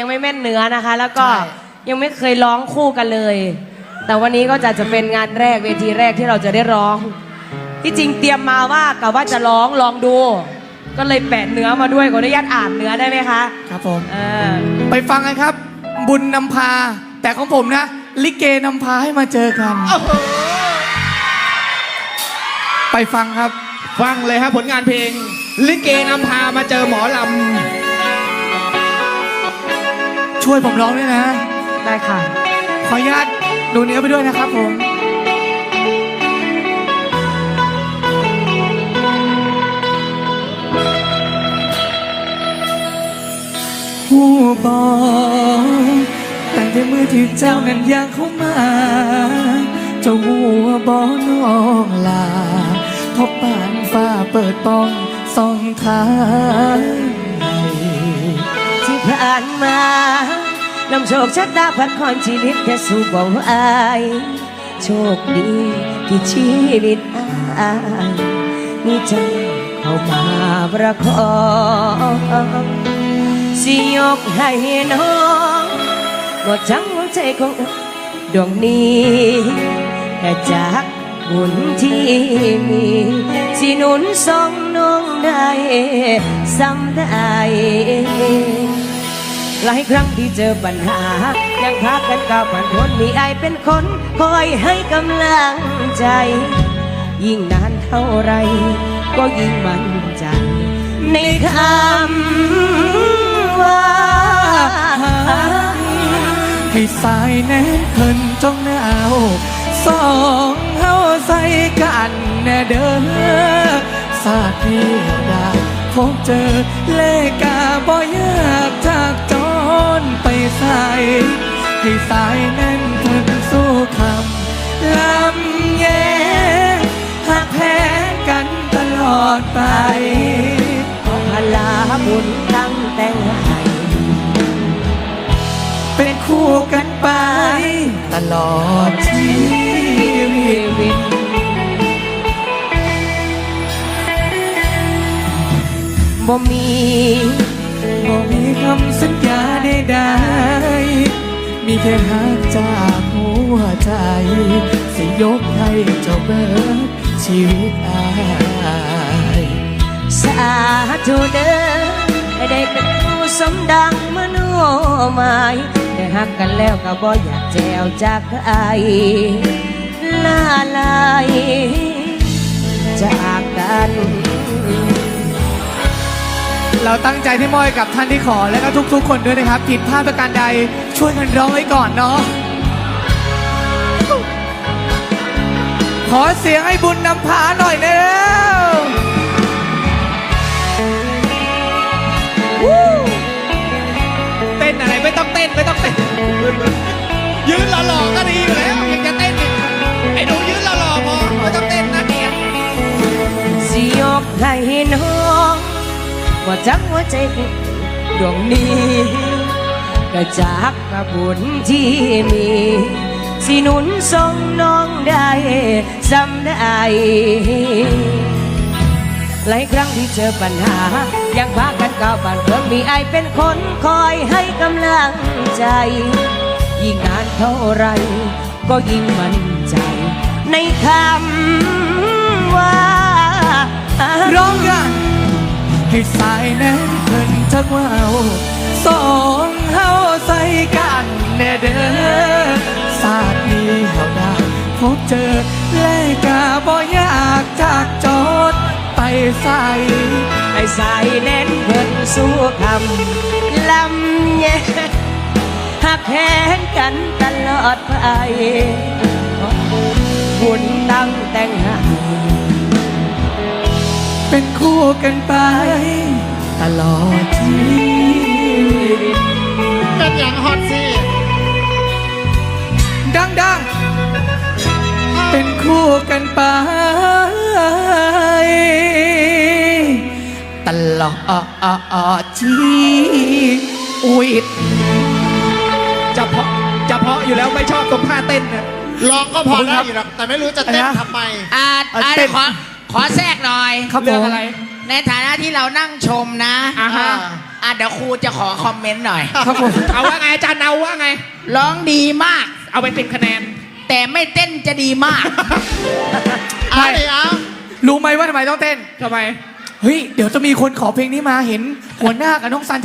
ยังไม่แม่นเนื้อนะคะ แล้วก็ใช่ยังไม่เคยร้องคู่กันเลย แต่วันนี้ก็จะจะเป็นงานแรกเวทีแรกที่เราจะได้ร้อง ที่จริงเตรียมมาว่ากะว่าจะร้องลองดู ก็เลยแปะเนื้อมาด้วยขออนุญาตอ่านเนื้อได้ไหมคะ ครับผมเออไปฟังกันครับ บุญนำพา แต่ของผมนะ ลิเกนำพาให้มาเจอกัน ไปฟังครับ ฟังเลยครับผลงานเพลง ลิเกนำพามาเจอหมอล ช่วยผมร้องด้วยนะ ได้ค่ะ ขออนุญาตดูเนื้อไปด้วยนะครับผมหูบอตั้งแต่มือที่เจ้านั้นอยากเข้ามาเจ้าหัวบอน้องลาพบปานฟ้าเปิดป้องส่องทางให้ที่ ผ่านมานำโชคชะตาพัดคอนชีวิตแค่สู่บ่าวอายโชคดีที่ชีวิตอายมีเจ้าเข้ามาประคองสิยกให้น้องหมดจังหัวใจของดวงนี้แค่จากบุญที่มีสิหนุนส่งน้องได้ซ้ำได้ หลายครั้งที่เจอปัญหา ยังพากันก้าวผ่านพ้นมีไอายเป็นคน คอยให้กำลังใจ ยิ่งนานเท่าไร ก็ยิ่งมั่นใจ ในคำว่าให้สายแน่นเพิ่นจ้องหนาวสองเฮาใส่กันแน่เด้อสาดเดียวได้พบเจอเลกาบ่ยา ใส ให้สายแน่นเพิ่นสู้คำลำแยหักแพ้กันตลอดไปขอพลาบุญตั้งแต่งให้เป็นคู่กันไป ตลอดชีวิตบ่มี บ่มีคำสัญญาใดๆมีแค่หักจากหัวใจ สิยกให้เจ้าเบิดชีวิตอายสาธุเด้อให้ได้เป็นผู้สมดังมโนหมายได้หักกันแล้วก็บ่อยากแจวจากไอลาลายจากกัน เราตั้งใจที่มอยกับท่านที่ขอและก็ทุกๆ คนด้วยนะครับผิดพลาดประการใดช่วยกันร้องไว้ก่อนเนาะขอเสียงให้บุญนำพาหน่อยเร็วเต้นอะไรไม่ต้องเต้นไม่ต้องเต้น ว่าจักหัวใจดวงนี้ก็จากกับบุญที่มี สิหนุนส่งน้องได้สำได้หลายครั้งที่เจอปัญหา ยังพากันก้าวผ่านเพิ่งมีไอายเป็นคนคอยให้กำลังใจ ยิ่งนานเท่าไร ก็ยิ่งมั่นใจ ในคำว่าร้องกัน ให้สายแน่นเพิ่นจักว่าสองเฮาใส่กันแน่เด้อศาสตร์นี้เฮาได้พบเจอเละกาบ่ยากจากจอดไปใส่ไอ้สายแน่นเพิ่นสู้คำลำแย่หักแหงกันตลอดไปบุญตั้งแต่งหา เป็นคู่กันไป ตลอดชีวิตเป็นอย่างฮอตสิดังๆเป็นคู่กันไป ตลอดชีวิตจะเพาะจะเพาะอยู่แล้วไม่ชอบตรงท่าเต้นนะลองก็พอได้อยู่หรอกแต่ไม่รู้จะเต้นอะไรนะทำไมอ่าเอาอ่าเต้นขอ ขอแทรกหน่อย ครับผเรื่องมอะไร ในฐานะที่เรานั่งชมนะอ่าฮะออะเดี๋ยวครูจะขอคอมเมนต์หน่อย ครับผม เอาว่าไงอาจารย์เอาว่าไง ร้องดีมาก เอาไปสิบคะแนน แต่ไม่เต้นจะดีมาก เอาดิเอารู้ไหมว่าทำไมต้องเต้นทำไม เฮ้ย เดี๋ยวจะมีคนขอเพลงนี้มาเห็นหัวหน้ากับน้องซัน